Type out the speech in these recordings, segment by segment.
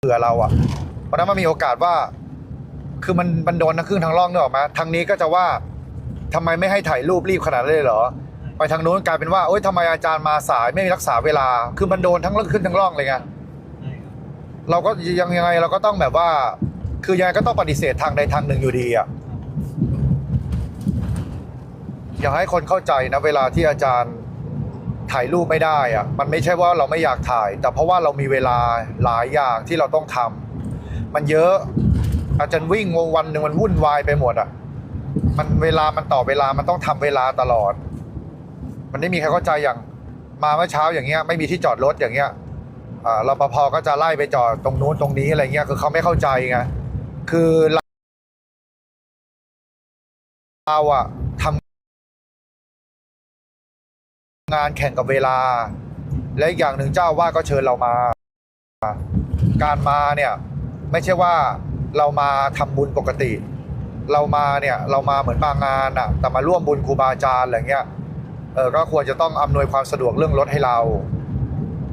เผื่อเราอะเพราะฉะนั้นมันมีโอกาสว่า คือมันมันโดนทั้งครึ่งทั้งร่องนึกออกไหมทางนี้ก็จะว่าทำไมไม่ให้ถ่ายรูปรีบขนาดนั้นเลยเหรอ ไปทางนู้นกลายเป็นว่าโอ๊ยทำไมอาจารย์มาสายไม่มีรักษาเวลา คือมันโดนทั้งขึ้นทั้งร่องเลยไงใช่ครับเราก็ยังยังไงเราก็ต้องแบบว่า คือยังไงก็ต้องปฏิเสธทางใดทางหนึ่งอยู่ดีอะอยากให้คนเข้าใจนะเวลาที่อาจารย์ ถ่ายรูปไม่ได้อะมันไม่ใช่ว่าเราไม่อยากถ่าย แต่เพราะว่าเรามีเวลาหลายอย่างที่เราต้องทำมันเยอะอาจารย์วิ่งวันหนึ่งมันวุ่นวายไปหมดอะมันเวลามันต่อเวลามันต้องทำเวลาตลอด มันไม่มีใครเข้าใจอย่างมาเมื่อเช้าอย่างเงี้ยไม่มีที่จอดรถอย่างเงี้ยอ่ารปภก็จะไล่ไปจอดตรงนู้นตรงนี้อะไรเงี้ยคือเขาไม่เข้าใจไงคือเราเราอะ งานแข่งกับเวลา และอีกอย่างหนึ่งเจ้าว่าก็เชิญเรามา การมาเนี่ยไม่ใช่ว่าเรามาทำบุญปกติ เรามาเนี่ยเรามาเหมือนมางานอะแต่มาร่วมบุญครูบาอาจารย์อะไรเงี้ยเออก็ควรจะต้องอำนวยความสะดวกเรื่องรถให้เรา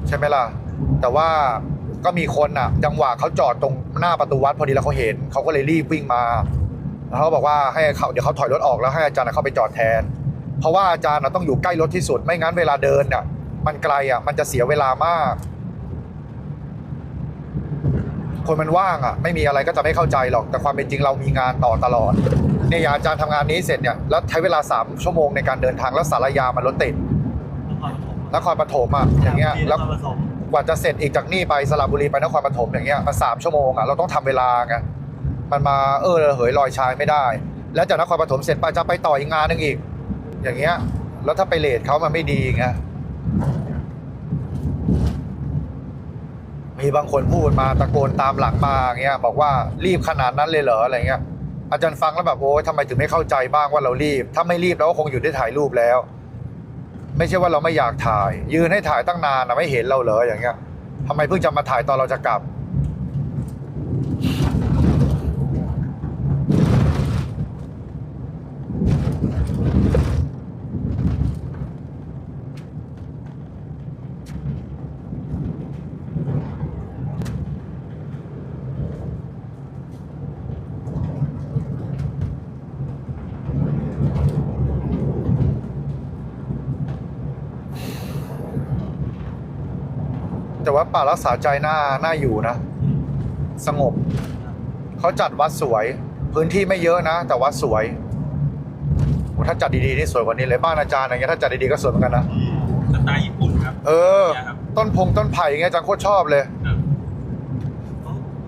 ใช่ไหมล่ะ แต่ว่าก็มีคนอะจังหวะเขาจอดตรงหน้าประตูวัดพอดีแล้วเขาเห็นเขาก็เลยรีบวิ่งมาแล้วเขาบอกว่าให้เขาเดี๋ยวเขาถอยรถออกแล้วให้อาจารย์เข้าไปจอดแทน เพราะว่าอาจารย์น่ะต้องอยู่ใกล้รถที่สุด ไม่งั้นเวลาเดินเนี่ยมันไกลอะ มันจะเสียเวลามาก คนมันว่างอะ ไม่มีอะไรก็จะไม่เข้าใจหรอก แต่ความเป็นจริงเรามีงานต่อตลอดเนี่ยอย่างอาจารย์ทำงานนี้เสร็จเนี่ยแล้วใช้เวลาสามชั่วโมงในการเดินทางแล้วสารยามันรถติดนครปฐมนครปฐมอะอย่างเงี้ยแล้แล้ววผสมกว่าจะเสร็จอีกจากนี่ไปสระบุรีไปนครปฐมอย่างเงี้ยมาสามชั่วโมงอะเราต้องทำเวลาไงมันมาเออเหยลอยชายไม่ได้ แล้วจากนครปฐมเสร็จไปจะไปต่ออีกงานหนึงอีก อย่างเงี้ย แล้วถ้าไปเลทเขามันไม่ดีไงมีบางคนพูดมาตะโกนตามหลังมาอย่างเงี้ย บอกว่ารีบขนาดนั้นเลยเหรออะไรเงี้ย อาจารย์ฟังแล้วแบบโอ้ยทำไมถึงไม่เข้าใจบ้างว่าเรารีบ ถ้าไม่รีบเราก็คงอยู่ได้ถ่ายรูปแล้ว ไม่ใช่ว่าเราไม่อยากถ่าย ยืนให้ถ่ายตั้งนานนะไม่เห็นเราเหรออย่างเงี้ยทำไมเพิ่งจะมาถ่ายตอนเราจะกลับ ป่ารักษาใจน่าน่าอยู่นะ สงบ เขาจัดวัดสวย พื้นที่ไม่เยอะนะ แต่วัดสวยโหถ้าจัดดีๆนี่สวยกว่านี้เลยบ้านอาจารย์อย่างเงี้ยถ้าจัดดีๆก็สวยเหมือนกันนะสไตล์ญี่ปุ่นครับ เออเนี่ยครับต้นพงต้นไผ่อย่างเงี้ยอาจารย์โคตรชอบเลยครับ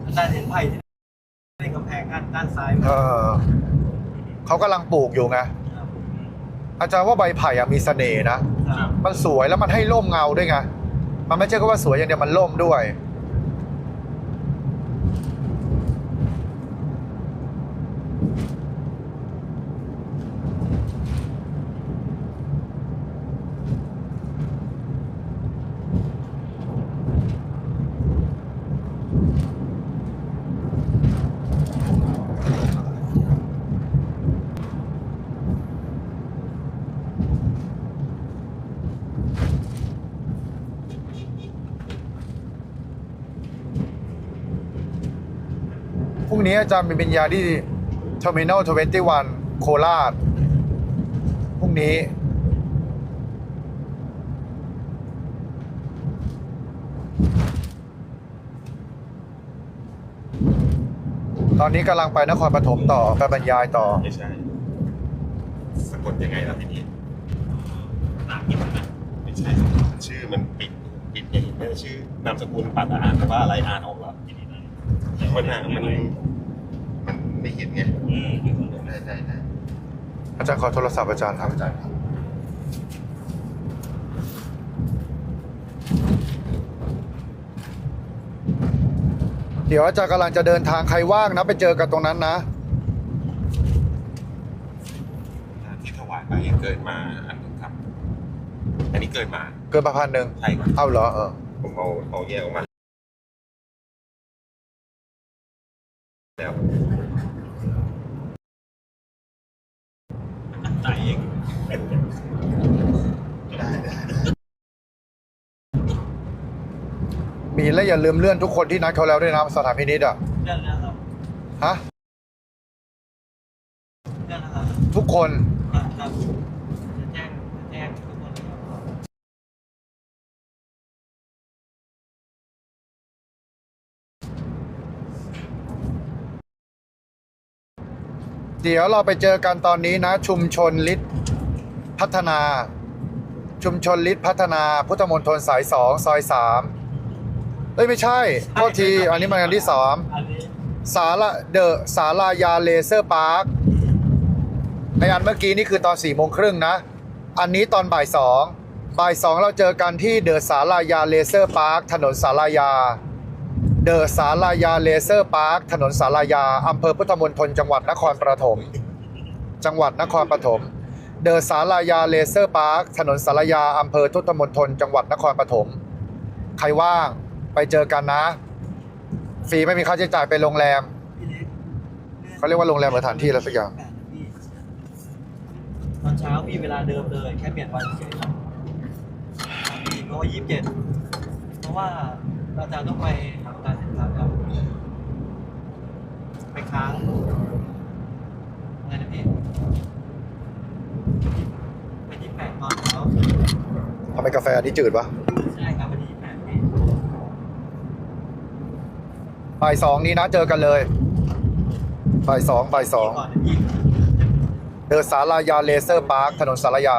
อาจารย์เห็นไผ่ที่ในกำแพงด้านด้านซ้ายไหมเออเขากำลังปลูกอยู่ไงครับอาจารย์ว่าใบไผ่อะมีเสน่ห์นะครับมันสวยแล้วมันให้ร่มเงาด้วยไง มันไม่ใช่แค่ว่าสวยอย่างเดียวมันร่มด้วย พรุ่งนี้อาจารย์มีปริญญาที่ Terminal 21โคราชพรุ่งนี้ ตอนนี้กำลังไปนครปฐมต่อไปบรรยายต่อ ไม่ใช่ สะกดยังไงล่ะพี่นิดหนักยิ่งนะไม่ใช่ชื่อมันปิดปิดอย่างนี้ไม่ชื่อนามสกุลปัดอ่านแต่ว่าอะไรอ่านออกแล้วมันอ่านมันมัน ไม่เห็นไงได้ได้ได้อาจารย์ขอโทรศัพท์อาจารย์ครับอาจารย์ครับเดี๋ยวอาจารย์กำลังจะเดินทางใครว่างนะ ไปเจอกันตรงนั้นนะที่ถวายไปเกินมาอันหนึงครับ อันนี้เกินมาเกินประพันหนึ่งใช่ครับ เอาเหรอเออผมเอาเอาแยกออกมาแล้ว ใจเอง ได้ได้ มี และอย่าลืมเลื่อนทุกคนที่นัดเขาแล้วด้วยนะสถานพินิจอะเรื่องนะครับฮะเรื่องนะครับทุกคนครับครับจะแจ้งจะแจ้งทุกคนเลยครับเดี๋ยวเราไปเจอกันตอนนี้นะ ชุมชนลิศพัฒนา ชุมชนลิศพัฒนา พุทธมณฑลสายสองซอยสาม เอ้ยไม่ใช่โทษทีอันนี้มันอันที่สามสาระเดอะสาลายาเลเซอร์พาร์คในอันเมื่อกี้นี่คือตอน4ี่โมงครึ่งนะ อันนี้ตอนบ่ายสองบ่ายสองเราเจอกันที่เดอะสาลายาเลเซอร์พาร์คถนนสาลายา เดอะสาลายาเลเซอร์พาร์คถนนสาลายาอำเภอพุทธมณฑลจังหวัดนครปฐมจังหวัดนครปฐมเดอะสาลายาเลเซอร์พาร์คถนนสาลายาอำเภอพุทธมณฑลจังหวัดนครปฐมใครว่าง ไปเจอกันนะ ฟรีไม่มีค่าใช้จ่ายเป็นโรงแรม พี่เล็กเขาเรียกว่าโรงแรมหรือสถานที่อะไรสักอย่างแปดนาทีตอนเช้าพี่เวลาเดิมเลย แค่เปลี่ยนวันเฉยๆครับพี่เพราะว่ายี่สิบเจ็ดเพราะว่าอาจารย์ต้องไปทำการศึกษาครับไปค้างอะไรนะพี่ไปที่แปดตอนเช้า ทำไมกาแฟอันนี้จืดวะ ใช่ครับวันที่แปดพี่ บ่ายสองนี้นะเจอกันเลยบ่ายสองบ่ายสองก่อะพี่เดินสาลายาเลเซอร์พาร์คถนนสารยา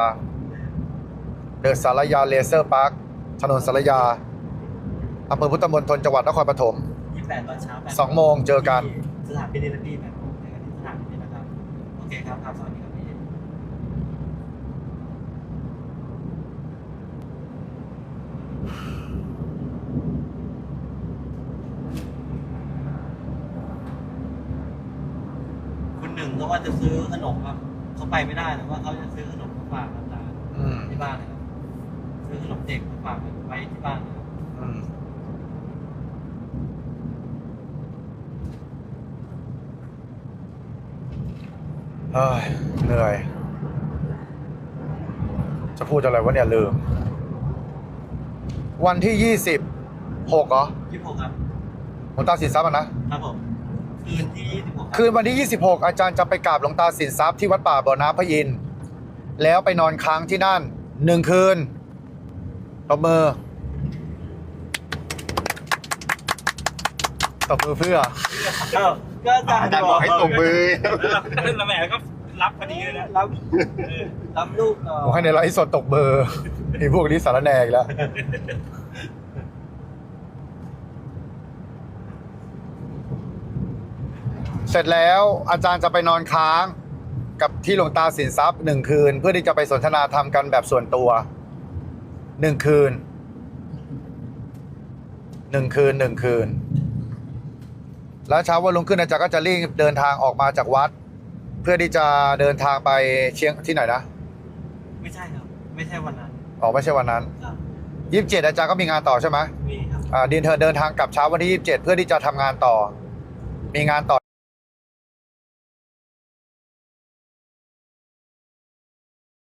เดินสารยาเลเซอร์พาร์คถนนสารยาอำเภอพุทธมณฑลจังหวัดนครปฐมยี่สิบแปดตอนเช้าสองโมงเจอกันสถานพินิจนะพี่แปดโมงเจอกันที่สถานพินิจนะครับโอเคครับครับสวัสดีครับพี่ คุณหนึ่ง ก็ว่าจะซื้อขนมครับเขาไปไม่ได้แต่ว่าเขาจะซื้อขนมมาฝากอาจารย์อืมที่บ้านนะครับซื้อขนมเด็กมาฝากไว้ที่บ้านนะครับอืมเฮ้ยเหนื่อย จะพูดอะไรวะเนี่ยลืม วันที่ยี่สิบหกเหรอยี่สิบหกครับหลวงตาสินทรัพย์อะนะ ครับผมคืนที่ยี่สิบหก คืนวันที่ 26 อาจารย์จะไปกราบหลวงตาสินทรัพย์ที่วัดป่าบ่อน้ำพระอินทร์แล้วไปนอนค้างที่นั่นหนึ่งคืนตบมือตบมือเพื่อก็ก็อาจารย์อาจารย์บอกให้ตบมือแล้วแหมก็รับพอดีเลยนะ รับรับลูกต่อผมให้ในไลฟ์สดตกเบอร์ไอ้พวกนี้สารแหนอีกแล้ว เสร็จแล้วอาจารย์จะไปนอนค้างกับที่หลวงตาสินทรัพย์หนึ่งคืน เพื่อที่จะไปสนทนาธรรมกันแบบส่วนตัวหนึ่งคืนหนึ่งคืนหนึ่งคืน แล้วเช้าวันรุ่งขึ้นอาจารย์ก็จะรีบเดินทางออกมาจากวัด เพื่อที่จะเดินทางไปเชียงที่ไหนนะไม่ใช่ครับ ไม่ใช่วันนั้นออกไม่ใช่วันนั้นครับยี่สิบเจ็ดอาจารย์ก็มีงานต่อใช่ไหมมีครับอ่าดินเธอเดินทางกลับเช้าวันที่ยี่สิบเจ็ดเพื่อที่จะทำงานต่อ มีงานต่อ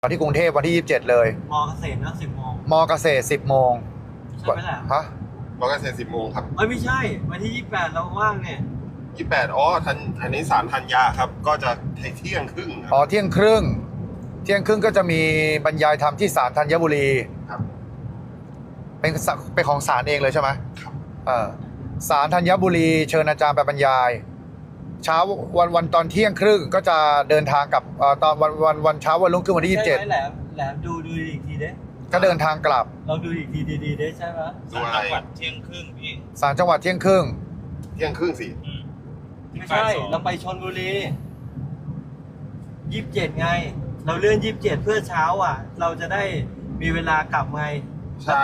ที่กรุงเทพวันที่ยี่สิบเจ็ดเลย มอเกษตรนะสิบโมงมอเกษตรสิบโมงใช่ไหมล่ะฮะบอกกันเสร็จสิบโมงครับเอ้ยไม่ใช่ วันที่ยี่สิบแปดเราว่างเนี่ยยี่แปดอ๋อทันอันนี้สารทันยาครับ ก็จะเที่ยงครึ่งคอ๋อรับเที่ยงครึ่ง เที่ยงครึ่งก็จะมีบรรยายธรรมที่ศาลธัญบุรีครับเป็นสเป็นของศาลเองเลยใช่ไหมครับเออศาลธัญบุรีเชิญอาจารย์ไปบรรยาย เช้าวันวันตอนเที่ยงครึ่งก็จะเดินทางกลับเอ่อตอนวันวันวันเช้าวันรุ่งขึ้นวันที่ยี่สิบเจ็ดใช่ไหมแหลมแหลมดูดูอีกทีเด้ก็เดินทางกลับเราดูอีกทีดีๆเด้ใช่ไหมดูอะไรจังหวัดเที่ยงครึ่งพี่ศาลจังหวัดเที่ยงครึ่งเที่ยงครึ่งสิอืมไม่ใช่ เราไปชนบุรียี่สิบเจ็ดไง เราเลื่อนยี่สิบเจ็ดเพื่อเช้าอะ เราจะได้มีเวลากลับไง ใช่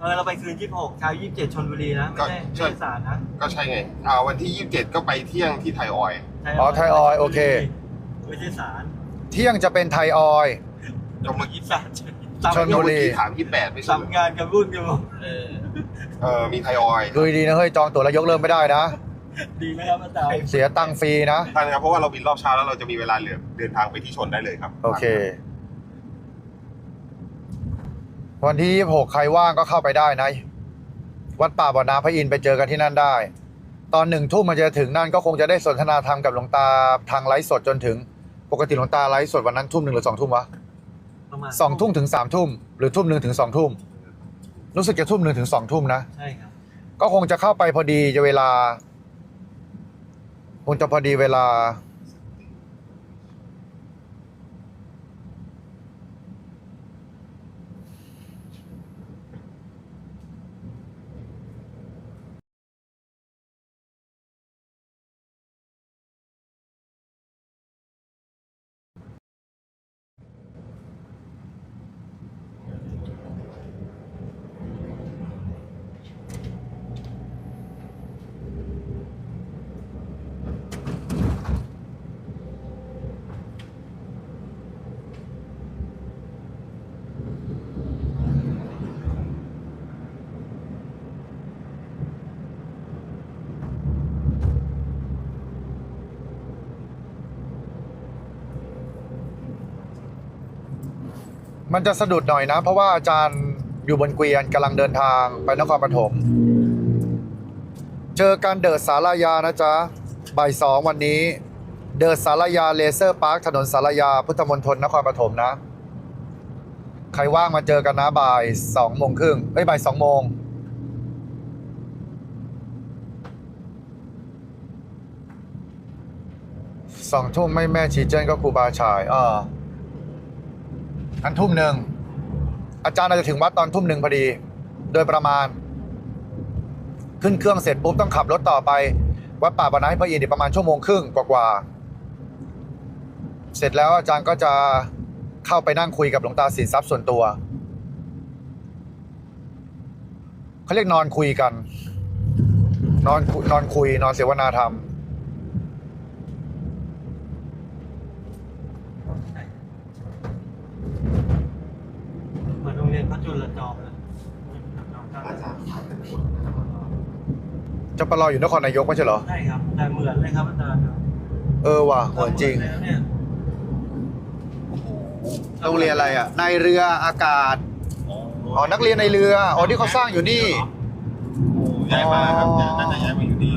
เออเราไปคืนยี่สิบหกเช้ายี่สิบเจ็ดชนบุรีนะ ไม่ใช่ก็ไม่ใช่ใช่สารนะก็ใช่ไงอ่าวันที่ยี่สิบเจ็ดก็ไปเที่ยงที่ไทยออยล์อ๋อไทยออยล์โอเค ไม่ใช่สารเที่ยงจะเป็นไทยออยล์ก็เมื่อกี้สารชลบุรี เมื่อกี้ถามยี่แปดไม่ใช่เหรอทำงานกับรุ่นอยู่เออเออมีไทยออยล์ดูดีๆนะเฮ้ยจองตั๋วแล้วยกเลิกไม่ได้นะ ดีไหมครับอาจารย์เสียตังค์ฟรีนะ ท่านครับเพราะว่าเราบินรอบเช้าแล้วเราจะมีเวลาเหลือเดินทางไปที่ชนได้เลยครับ โอเค วันที่ 26 ใครว่างก็เข้าไปได้นะ วัดป่าบ่อน้ำพระอินทร์ไปเจอกันที่นั่นได้ ตอนหนึ่งทุ่มมันจะถึงนั่นก็คงจะได้สนทนาธรรมกับหลวงตาทางไลฟ์สดจนถึง ปกติหลวงตาไลฟ์สดวันนั้นทุ่มหนึ่งหรือสองทุ่มวะประมาณสองทุ่มถึงสามทุ่มหรือทุ่มหนึ่งถึงสองทุ่มรู้สึกจะทุ่มหนึ่งถึงสองทุ่มนะใช่ครับ ก็คงจะเข้าไปพอดีจะเวลาคงจะพอดีเวลา มันจะสะดุดหน่อยนะ เพราะว่าอาจารย์อยู่บนเกวียนกำลังเดินทางไปนครปฐม เจอกันเดอะสารายานะจ๊ะบ่ายสองวันนี้ เดอะสารายาเลเซอร์พาร์คถนนสารายาพุทธมณฑลนครปฐมนะ ใครว่างมาเจอกันนะบ่ายสองโมงครึ่งเอ้ยบ่ายสองโมงสองทุ่มไม่แม่ชีเจ้นก็ครูบาฉายอ่า อันทุ่มหนึ่งอาจารย์อาจจะถึงวัดตอนทุ่มหนึ่งพอดี โดยประมาณ ขึ้นเครื่องเสร็จปุ๊บต้องขับรถต่อไป วัดป่าบรรณให้พระอินทร์ประมาณชั่วโมงครึ่งกว่าๆเสร็จแล้วอาจารย์ก็จะเข้าไปนั่งคุยกับหลวงตาสินทรัพย์ส่วนตัวเขาเรียกนอนคุยกัน นอนนอนคุยนอนเสวนาธรรม เหมือนโรงเรียน พระจุลจอมเลยอาจารย์จะไปรออยู่นครนายกไม่ใช่เหรอ ใช่ครับ แต่เหมือนเลยครับอาจารย์เออว่ะเหมือนจริงเหมือนเลยนะเนี่ยโรงเรียนอะไรอะในเรืออากาศอ๋อนักเรียนในเรืออ๋อที่เขาสร้างอยู่นี่ย้ายมาครับย้ายน่าจะย้ายมาอยู่นี่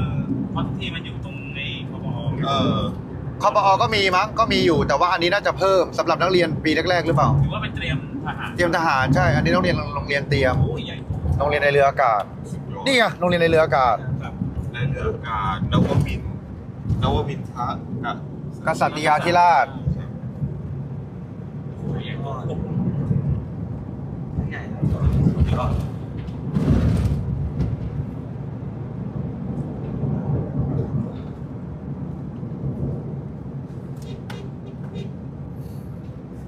เพราะที่มันอยู่ตรงในเขาบอเออคอปอก็มีมั้งก็มีอยู่แต่ว่าอันนี้น่าจะเพิ่มสำหรับนักเรียนปีแรกๆหรือเปล่าถือว่าเป็นเตรียมทหารเตรียมทหารใช่ อันนี้โรงเรียนโรงเรียนเตรียมโอ้ยใหญ่โรงเรียนในเรืออากาศนี่ไงโรงเรียนในเรืออากาศครับในเรืออากาศนวมินทร์นวมินทระกับกษัตริยาธิราชโอ้ยใหญ่โอ้โหใหญ่ครับถือว่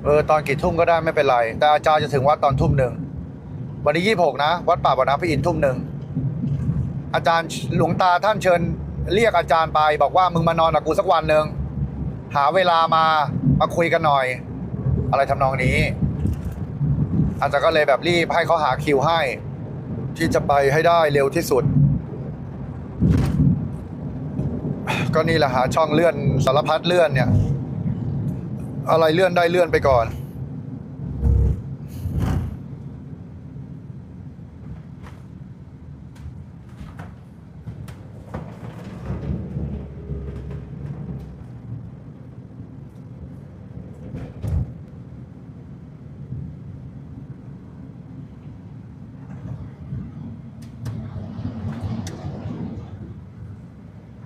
เออตอนกี่ทุ่มก็ได้ไม่เป็นไร แต่อาจารย์จะถึงวัดตอนทุ่มหนึ่งวันที่ยี่หกนะ วัดป่าบ่อน้ำพระอินทุ่มหนึ่งอาจารย์หลวงตาท่านเชิญ เรียกอาจารย์ไปบอกว่ามึงมานอนกับกูสักวันหนึ่งหาเวลามามาคุยกันหน่อย อะไรทำนองนี้ อาจารย์ก็เลยแบบรีบให้เขาหาคิวให้ ที่จะไปให้ได้เร็วที่สุด ก็นี่แหละหาช่องเลื่อนสารพัดเลื่อนเนี่ย อะไรเลื่อนได้เลื่อนไปก่อน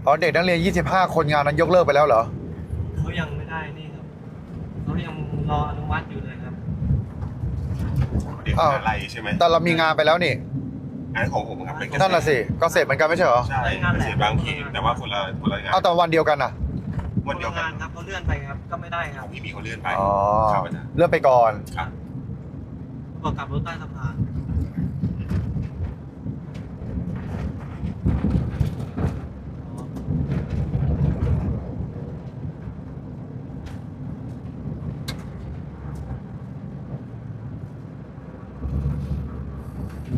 อ๋อเด็กนักเรียน 25 คนงานนั้นยกเลิกไปแล้วเหรอ เขายังไม่ได้นี่ครับเขายัง รออนุมัติอยู่เลยครับ เด็กอ้าว อะไรใช่ไหมแต่เรามีงานไปแล้วนี่งานของผมครับเป็นเกษตรนั่นน่ะสิก็เสร็จเหมือนกันไม่ใช่เหรอใช่เกษตรบางเขนแต่ว่าคนละคนละงานเอาแต่วันเดียวกันน่ะวันเดียวกันงานครับเขาเลื่อนไปครับก็ไม่ได้คขรัอบงพี่มีเขาเลื่อนไปอ๋อครับอาจารย์เลื่อนไปก่อนครับบอกกลับรถใต้สะพาน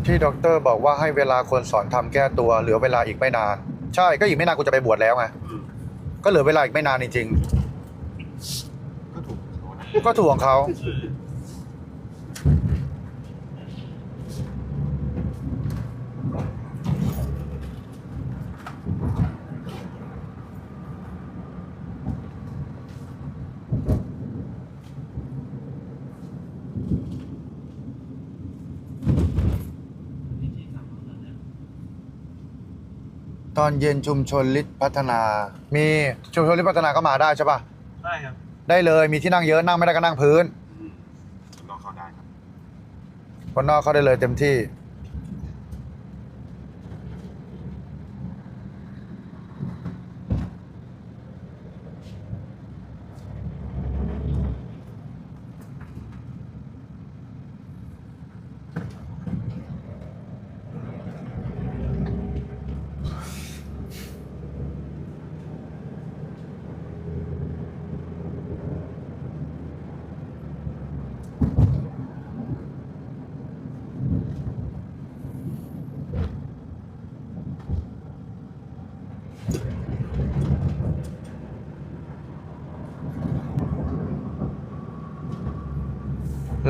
ที่ด็อกเตอร์บอกว่าให้เวลาคนสอนทำแก้ตัวเหลือเวลาอีกไม่นาน ใช่ก็อีกไม่นานกูจะไปบวชแล้วไงอืมก็เหลือเวลาอีกไม่นานจริงก็ถูกเขานะ ๆก็ถูกของเขา เออ ตอนเย็นชุมชนลิศพัฒนา มีชุมชนลิศพัฒนาก็มาได้ใช่ปะได้ครับได้เลยมีที่นั่งเยอะนั่งไม่ได้ก็นั่งพื้นอืมนอกเข้าได้ครับคนนอกเข้าได้เลยเต็มที่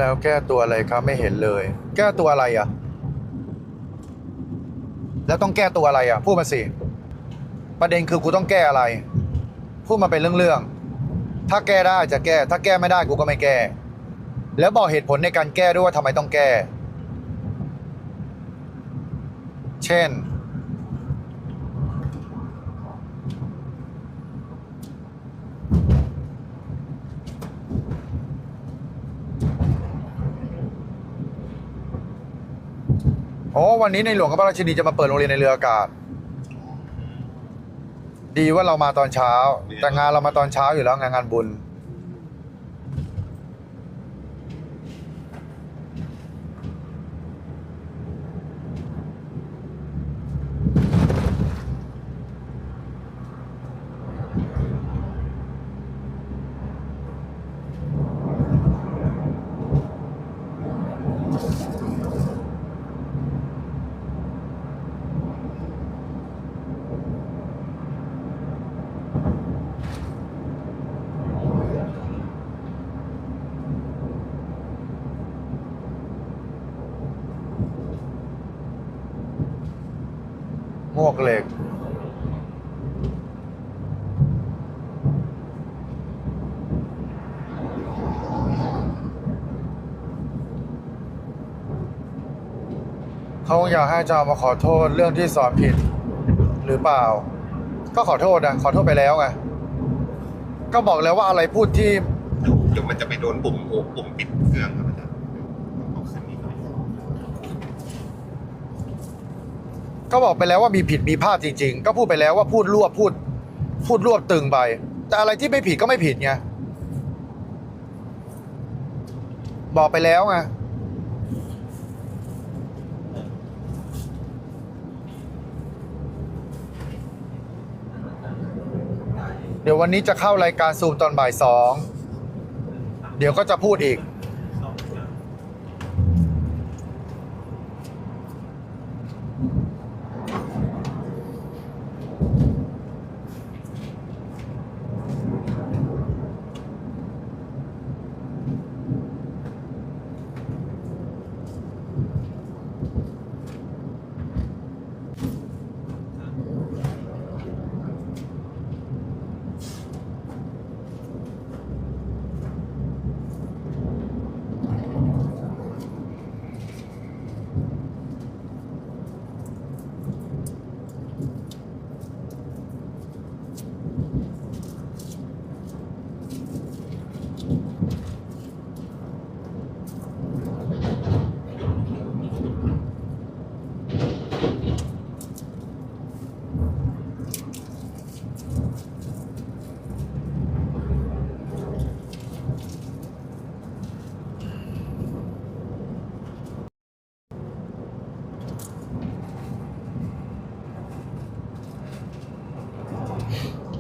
แล้วแก้ตัวอะไรครับไม่เห็นเลย แก้ตัวอะไรอะ แล้วต้องแก้ตัวอะไรอะพูดมาสิประเด็นคือกูต้องแก้อะไร พูดมาเป็นเรื่องๆถ้าแก้ได้จะแก้ ถ้าแก้ไม่ได้กูก็ไม่แก้ แล้วบอกเหตุผลในการแก้ด้วยว่าทำไมต้องแก้ เช่น โอ้ วันนี้ในหลวงกับพระราชินีจะมาเปิดโรงเรียนในเรืออากาศ ดีว่าเรามาตอนเช้า แต่งานเรามาตอนเช้าอยู่แล้วงานงานบุญ เหล็ก เขาอยากให้อาจารย์มาขอโทษเรื่องที่สอนผิด หรือเปล่า ก็ขอโทษนะขอโทษไปแล้วไงก็บอกแล้วว่าอะไรพูดที่เดี๋ยวมันจะไปโดนปุ่มโอ้ปุ่มปิดเครื่องครับอาจารย์เอาขึ้นนิดหน่อย ก็บอกไปแล้วว่ามีผิดมีพลาดจริง ๆ ก็พูดไปแล้วว่าพูดรวบพูด พูดรวบตึงไป แต่อะไรที่ไม่ผิดก็ไม่ผิดไงบอกไปแล้วไงเดี๋ยววันนี้จะเข้ารายการซูมตอนบ่ายสอง เดี๋ยวก็จะพูดอีก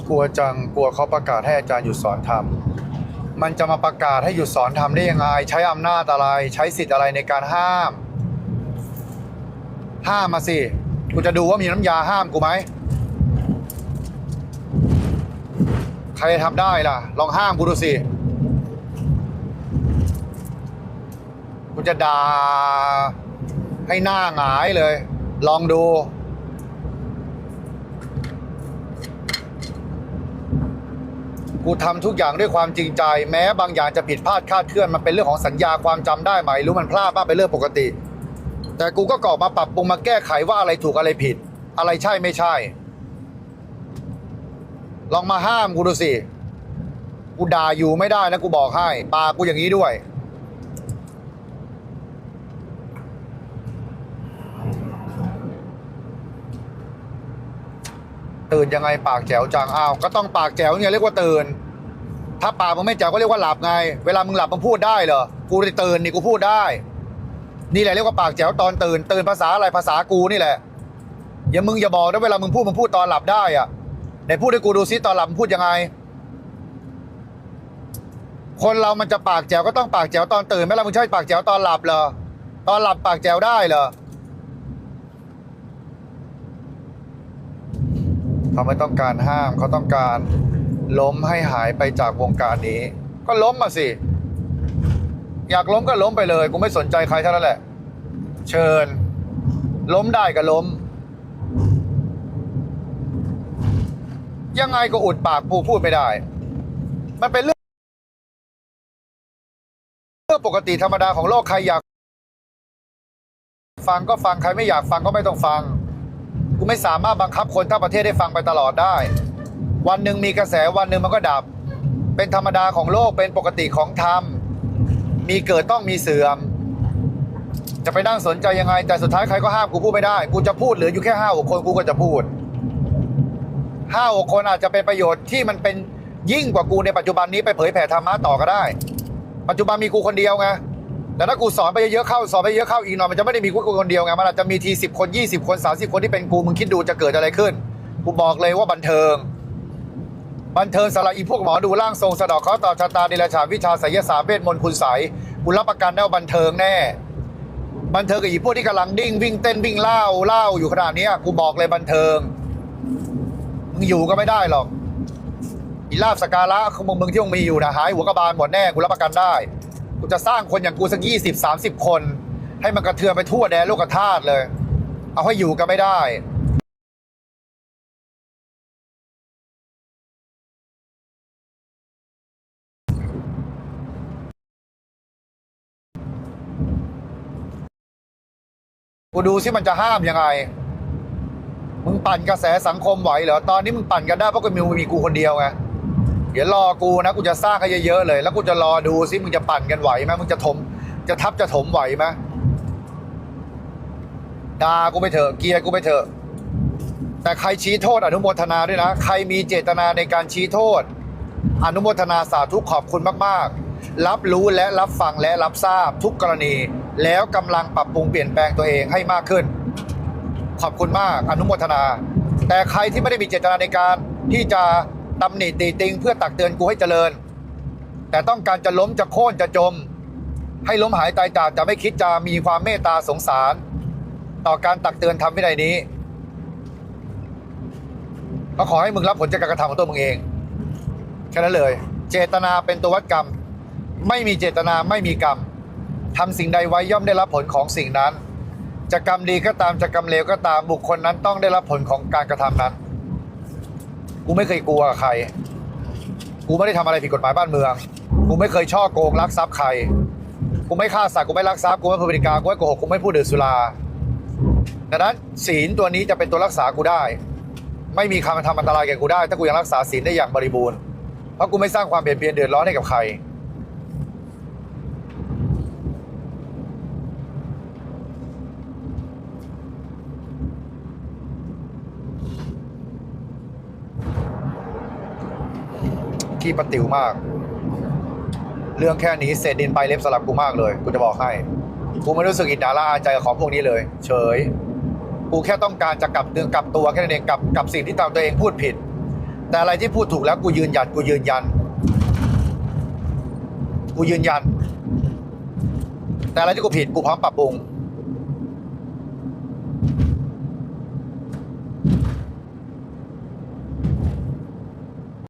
กลัวจังกลัวเขาประกาศให้อาจารย์หยุดสอนธรรมมันจะมาประกาศให้หยุดสอนธรรมได้ยังไง ใช้อำนาจอะไร ใช้สิทธิ์อะไรในการห้าม ห้ามมาสิกูจะดูว่ามีน้ำยาห้ามกูไหมใครทำได้ล่ะ ลองห้ามกูดูสิกูจะด่าให้หน้าหงายเลย ลองดู กูทำทุกอย่างด้วยความจริงใจ แม้บางอย่างจะผิดพลาดคาดเคลื่อนมันเป็นเรื่องของสัญญาความจำได้ไหมรู้มันพลาดบ้างเป็นเรื่องปกติ แต่กูก็กอบมาปรับปรุงมาแก้ไขว่าอะไรถูกอะไรผิด อะไรใช่ไม่ใช่ ลองมาห้ามกูดูสิกูด่าอยู่ไม่ได้นะกูบอกให้ปากกูอย่างนี้ด้วย ตื่นยังไงปากแจ๋วจังอ้าวก็ต้องปากแจ๋วเนี่ยเรียกว่าตื่น ถ้าปากมึงไม่แจ๋วก็เรียกว่าหลับไง เวลามึงหลับมึงพูดได้เหรอกูได้ตื่นนี่กูพูดได้ นี่แหละเรียกว่าปากแจ๋วตอนตื่น ตื่นภาษาอะไรภาษากูนี่แหละอย่ามึงอย่าบอกนะเวลามึงพูดมึงพูดตอนหลับได้อะไหนพูดให้กูดูซิตอนหลับมึงพูดยังไง คนเรามันจะปากแจ๋วก็ต้องปากแจ๋วตอนตื่นไหมล่ะมึงใช่ปากแจ๋วตอนหลับเหรอตอนหลับปากแจ๋วได้เหรอ เขาไม่ต้องการห้าม เขาต้องการล้มให้หายไปจากวงการนี้ ก็ล้มมาสิ อยากล้มก็ล้มไปเลย กูไม่สนใจใครเท่านั้นแหละ เชิญ ล้มได้ก็ล้ม ยังไงก็อุดปากปูพูดไม่ได้ มันเป็นเรื่องเรื่องปกติธรรมดาของโลกใครอยาก ฟังก็ฟังใครไม่อยากฟังก็ไม่ต้องฟัง กูไม่สามารถบังคับคนทั้งประเทศได้ฟังไปตลอดได้ วันหนึ่งมีกระแสวันหนึ่งมันก็ดับ เป็นธรรมดาของโลกเป็นปกติของธรรม มีเกิดต้องมีเสื่อม จะไปนั่งสนใจยังไง แต่สุดท้ายใครก็ห้ามกูพูดไม่ได้ กูจะพูดเหลืออยู่แค่ห้าหกคนกูก็จะพูดห้าหกคนอาจจะเป็นประโยชน์ที่มันเป็นยิ่งกว่ากูในปัจจุบันนี้ไปเผยแผ่ธรรมะต่อก็ได้ ปัจจุบันมีกูคนเดียวไง แต่ถ้ากูสอนไปเยอะๆเข้าสอนไปเยอะเข้าอีกหน่อยมันจะไม่ได้มีกูคนเดียวไงมันอาจจะมีทีสิบคนยี่สิบคนสามสิบคนที่เป็นกูมึงคิดดูจะเกิดอะไรขึ้นกูบอกเลยว่าบันเทิง บันเทิงสำหรับอีพวกหมอดูร่างทรงสะดอกเคราต่อชะตาดิลฉาวิชาไสยศาสตร์เวทมนต์คุณใสยกูรับประกันได้ว่าบันเทิงแน่ บันเทิงกับอีพวกที่กำลังดิ้งวิ่งเต้นวิ่งเล่าเล่าอยู่ขนาดนี้กูบอกเลยบันเทิงมึงอยู่ก็ไม่ได้หรอกอีลาบสกการะของมึงมึงที่มึงมีอยู่นะหายหัวกระบาลหมดแน่กูรับประกันได้ กูจะสร้างคนอย่างกูสักยี่สิบสามสิบคน ให้มันกระเทือนไปทั่วแดนโลกธาตุเลย เอาให้อยู่ก็ไม่ได้กูดูซิมันจะห้ามยังไง มึงปั่นกระแสสังคมไหวเหรอ ตอนนี้มึงปั่นกันได้เพราะกูมีมีกูคนเดียวไง ดี๋ยวรอกูนะกูจะสร้างให้เยอะๆเลย แล้วกูจะรอดูซิมึงจะปั่นกันไหวไหมมึงจะถม จะทับจะถมไหวไหมด่ากูไปเถอะเกียร์กูไปเถอะ แต่ใครชี้โทษอนุโมทนาด้วยนะ ใครมีเจตนาในการชี้โทษ อนุโมทนาสาธุขอบคุณมากๆ รับรู้และรับฟังและรับทราบทุกกรณี แล้วกำลังปรับปรุงเปลี่ยนแปลงตัวเองให้มากขึ้น ขอบคุณมากอนุโมทนา แต่ใครที่ไม่ได้มีเจตนาในการที่จะ ตำหนิตีติงเพื่อตักเตือนกูให้เจริญ แต่ต้องการจะล้มจะโค่นจะจม ให้ล้มหายตายจากจะไม่คิดจะมีความเมตตาสงสาร ต่อการตักเตือนทำวินัยนี้ ก็ขอให้มึงรับผลจากการกระทำของตัวมึงเองแค่นั้นเลย เจตนาเป็นตัววัดกรรม ไม่มีเจตนาไม่มีกรรมทำสิ่งใดไว้ย่อมได้รับผลของสิ่งนั้นจะกรรมดีก็ตามจะกรรมเลวก็ตามบุคคลนั้นต้องได้รับผลของการกระทำนั้น กูไม่เคยกลัวใคร กูไม่ได้ทำอะไรผิดกฎหมายบ้านเมือง กูไม่เคยช่อโกงลักทรัพย์ใคร กูไม่ฆ่าสัตว์ กูไม่ลักทรัพย์ กูไม่พูดบริการกูไม่โกหก กูไม่พูดดื่มสุรา ดังนั้นศีลตัวนี้จะเป็นตัวรักษากูได้ ไม่มีคำทำอันตรายแก่กูได้ ถ้ากูยังรักษาศีลได้อย่างบริบูรณ์ เพราะกูไม่สร้างความเบียดเบียนเดือดร้อนให้กับใครี้ปติ๋วมาก เรื่องแค่นี้เศษดินไปเล็บสลับกูมากเลยกูจะบอกให้กูไม่รู้สึกอิจฉาละอาใจกับของพวกนี้เลย เฉยกูแค่ต้องการจะกลับเตือนกลับตัวแค่นั้นเองกับกับสิ่งที่ตัวเองพูดผิด แต่อะไรที่พูดถูกแล้วกูยืนยันกูยืนยัน กูยืนยัน แต่อะไรที่กูผิดกูพร้อมปรับปรุง